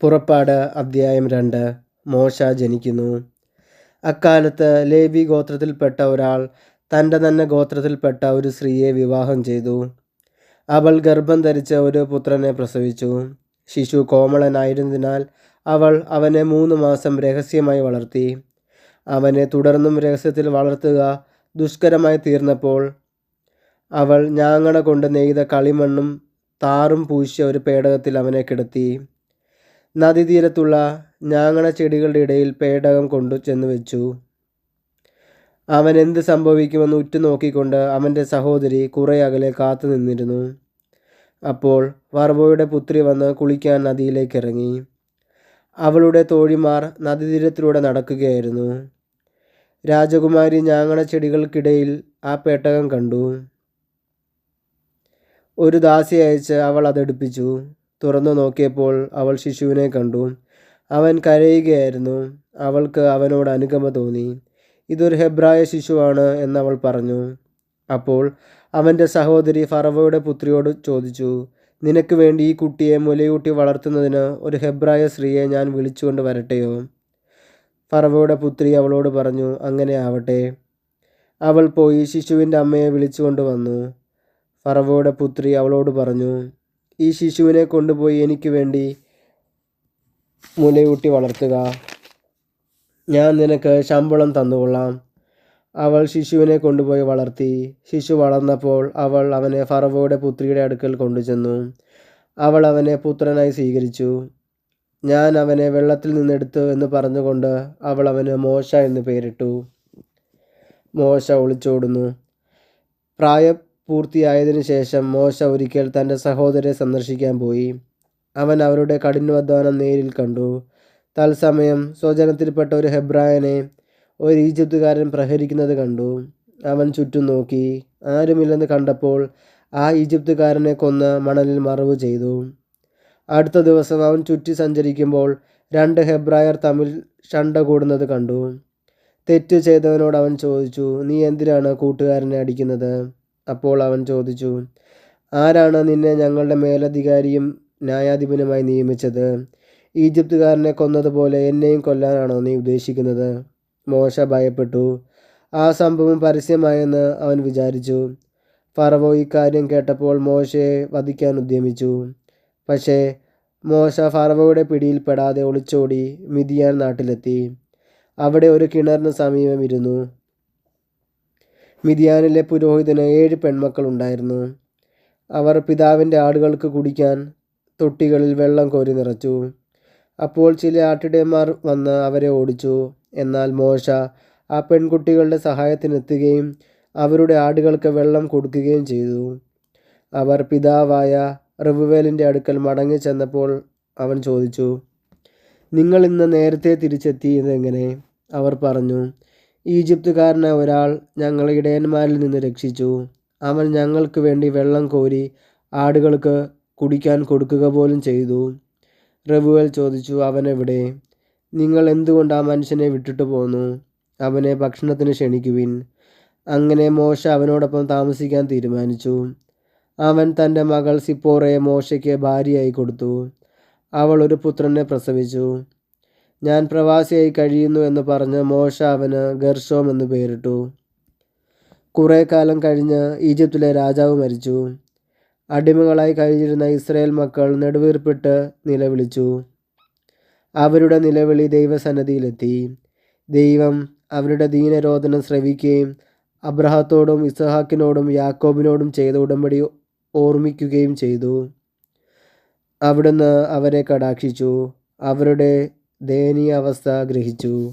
പുറപ്പാട് അദ്ധ്യായം രണ്ട്. മോശ ജനിക്കുന്നു. അക്കാലത്ത് ലേവി ഗോത്രത്തിൽപ്പെട്ട ഒരാൾ തന്റെ തന്നെ ഗോത്രത്തിൽപ്പെട്ട ഒരു സ്ത്രീയെ വിവാഹം ചെയ്തു. അവൾ ഗർഭം ധരിച്ച ഒരു പുത്രനെ പ്രസവിച്ചു. ശിശു കോമളനായിരുന്നതിനാൽ അവൾ അവനെ മൂന്ന് മാസം രഹസ്യമായി വളർത്തി. അവനെ തുടർന്നും രഹസ്യത്തിൽ വളർത്തുക ദുഷ്കരമായി തീർന്നപ്പോൾ അവൾ ഞാങ്ങണ കൊണ്ട് നെയ്ത കളിമണ്ണും താറും പൂശിയ ഒരു പേടകത്തിൽ അവനെ കിടത്തി. നദീതീരത്തുള്ള ഞാങ്ങണ ചെടികളുടെ ഇടയിൽ പേടകം കൊണ്ടു ചെന്ന് വെച്ചു. അവൻ എന്ത് സംഭവിക്കുമെന്ന് ഉറ്റുനോക്കിക്കൊണ്ട് അവന്റെ സഹോദരി കുറേ അകലെ കാത്തു നിന്നിരുന്നു. അപ്പോൾ വർവോയുടെ പുത്രി വന്ന് കുളിക്കാൻ നദിയിലേക്ക് ഇറങ്ങി അവളുടെ തോഴിമാർ നദീതീരത്തിലൂടെ നടക്കുകയായിരുന്നു. രാജകുമാരി ഞാങ്ങണ ചെടികൾക്കിടയിൽ ആ പേട്ടകം കണ്ടു. ഒരു ദാസി അയച്ച് അവൾ അതെടുപ്പിച്ചു. തുറന്നു നോക്കിയപ്പോൾ അവൾ ശിശുവിനെ കണ്ടു. അവൻ കരയുകയായിരുന്നു. അവൾക്ക് അവനോട് അനുകമ്പ തോന്നി. ഇതൊരു ഹെബ്രായ ശിശുവാണ് എന്നവൾ പറഞ്ഞു. അപ്പോൾ അവന്റെ സഹോദരി ഫറവയുടെ പുത്രിയോട് ചോദിച്ചു നിനക്ക് വേണ്ടി ഈ കുട്ടിയെ മുലയൂട്ടി വളർത്തുന്നതിന് ഒരു ഹെബ്രായ സ്ത്രീയെ ഞാൻ വിളിച്ചുകൊണ്ട് വരട്ടെയോ? ഫറവയുടെ പുത്രി അവളോട് പറഞ്ഞു അങ്ങനെ ആവട്ടെ. അവൾ പോയി ശിശുവിന്റെ അമ്മയെ വിളിച്ചുകൊണ്ട് വന്നു. ഫറവയുടെ പുത്രി അവളോട് പറഞ്ഞു ഈ ശിശുവിനെ കൊണ്ടുപോയി എനിക്ക് വേണ്ടി മുലയൂട്ടി വളർത്തുക. ഞാൻ നിനക്ക് ശമ്പളം തന്നുകൊള്ളാം. അവൾ ശിശുവിനെ കൊണ്ടുപോയി വളർത്തി. ശിശു വളർന്നപ്പോൾ അവൾ അവനെ ഫറവോയുടെ പുത്രിയുടെ അടുക്കൽ കൊണ്ടുചെന്നു. അവൾ അവനെ പുത്രനായി സ്വീകരിച്ചു. ഞാൻ അവനെ വെള്ളത്തിൽ നിന്നെടുത്തു എന്ന് പറഞ്ഞുകൊണ്ട് അവൾ അവന് മോശ എന്ന് പേരിട്ടു. മോശ ഒളിച്ചോടുന്നു. പ്രായപൂർത്തിയായതിനു ശേഷം മോശ ഒരിക്കൽ തന്റെ സഹോദരെ സന്ദർശിക്കാൻ പോയി. അവൻ അവരുടെ കഠിനാധ്വാനം നേരിൽ കണ്ടു. തത്സമയം സ്വജനത്തിൽപ്പെട്ട ഒരു ഹെബ്രായനെ ഒരു ഈജിപ്തുകാരൻ പ്രഹരിക്കുന്നത് കണ്ടു. അവൻ ചുറ്റും നോക്കി. ആരുമില്ലെന്ന് കണ്ടപ്പോൾ ആ ഈജിപ്തുകാരനെ കൊന്ന് മണലിൽ മറവ് ചെയ്തു. അടുത്ത ദിവസം അവൻ ചുറ്റി സഞ്ചരിക്കുമ്പോൾ രണ്ട് ഹെബ്രായർ തമ്മിൽ ഷണ്ട കൂടുന്നത് കണ്ടു. തെറ്റ് ചെയ്തവനോട് അവൻ ചോദിച്ചു നീ എന്തിനാണ് കൂട്ടുകാരനെ അടിക്കുന്നത്? അപ്പോൾ അവൻ ചോദിച്ചു ആരാണ് നിന്നെ ഞങ്ങളുടെ മേലധികാരിയും ന്യായാധിപനുമായി നിയമിച്ചത്? ഈജിപ്തുകാരനെ കൊന്നതുപോലെ എന്നെയും കൊല്ലാനാണോ നീ ഉദ്ദേശിക്കുന്നത്? മോശ ഭയപ്പെട്ടു. ആ സംഭവം പരസ്യമായെന്ന് അവൻ വിചാരിച്ചു. ഫറവോ ഇക്കാര്യം കേട്ടപ്പോൾ മോശയെ വധിക്കാൻ ഉദ്യമിച്ചു. പക്ഷേ മോശ ഫറവോയുടെ പിടിയിൽപ്പെടാതെ ഒളിച്ചോടി മിതിയാൻ നാട്ടിലെത്തി. അവിടെ ഒരു കിണറിന് സമീപം ഇരുന്നു. മിതിയാനിലെ പുരോഹിതന് ഏഴ് പെൺമക്കൾ ഉണ്ടായിരുന്നു അവർ പിതാവിന്റെ ആടുകൾക്ക് കുടിക്കാൻ തൊട്ടികളിൽ വെള്ളം കോരി നിറച്ചു. അപ്പോൾ ചില ആട്ടിടയന്മാർ വന്ന് അവരെ ഓടിച്ചു. എന്നാൽ മോശ ആ പെൺകുട്ടികളുടെ സഹായത്തിനെത്തുകയും അവരുടെ ആടുകൾക്ക് വെള്ളം കൊടുക്കുകയും ചെയ്തു. അവർ പിതാവായ റിവുവേലിന്റെ അടുക്കൽ മടങ്ങി ചെന്നപ്പോൾ അവൻ ചോദിച്ചു നിങ്ങൾ ഇന്ന് നേരത്തെ തിരിച്ചെത്തിയതെങ്ങനെ അവർ പറഞ്ഞു ഈജിപ്തുകാരനായ ഒരാൾ ഞങ്ങളെ ഇടയന്മാരിൽ നിന്ന് രക്ഷിച്ചു. അവൻ ഞങ്ങൾക്ക് വേണ്ടി വെള്ളം കോരി ആടുകൾക്ക് കുടിക്കാൻ കൊടുക്കുക പോലും ചെയ്തു. റവുവൽ ചോദിച്ചു അവനെവിടെ? നിങ്ങൾ എന്തുകൊണ്ട് ആ മനുഷ്യനെ വിട്ടിട്ട് പോന്നു? അവനെ ഭക്ഷണത്തിന് ക്ഷണിക്കുവിൻ. അങ്ങനെ മോശ അവനോടൊപ്പം താമസിക്കാൻ തീരുമാനിച്ചു. അവൻ തന്റെ മകൾ സിപ്പോറയെ മോശയ്ക്ക് ഭാര്യയായി കൊടുത്തു. അവൾ ഒരു പുത്രനെ പ്രസവിച്ചു. ഞാൻ പ്രവാസിയായി കഴിയുന്നു എന്ന് പറഞ്ഞ് മോശ അവന് ഗർഷോം എന്ന് പേരിട്ടു. കുറേ കാലം കഴിഞ്ഞ് ഈജിപ്തിലെ രാജാവ് മരിച്ചു. അടിമകളായി കഴിഞ്ഞിരുന്ന ഇസ്രയേൽ മക്കൾ നെടുവീർപ്പിട്ട് നിലവിളിച്ചു. അവരുടെ നിലവിളി ദൈവസന്നദ്ധിയിലെത്തി ദൈവം അവരുടെ ദീനരോധനം ശ്രവിക്കുകയും അബ്രഹത്തോടും ഇസഹാക്കിനോടും യാക്കോബിനോടും ചെയ്ത ഉടമ്പടി ഓർമ്മിക്കുകയും ചെയ്തു. അവിടുന്ന് അവരെ കടാക്ഷിച്ചു. അവരുടെ ദയനീയ അവസ്ഥ ഗ്രഹിച്ചു.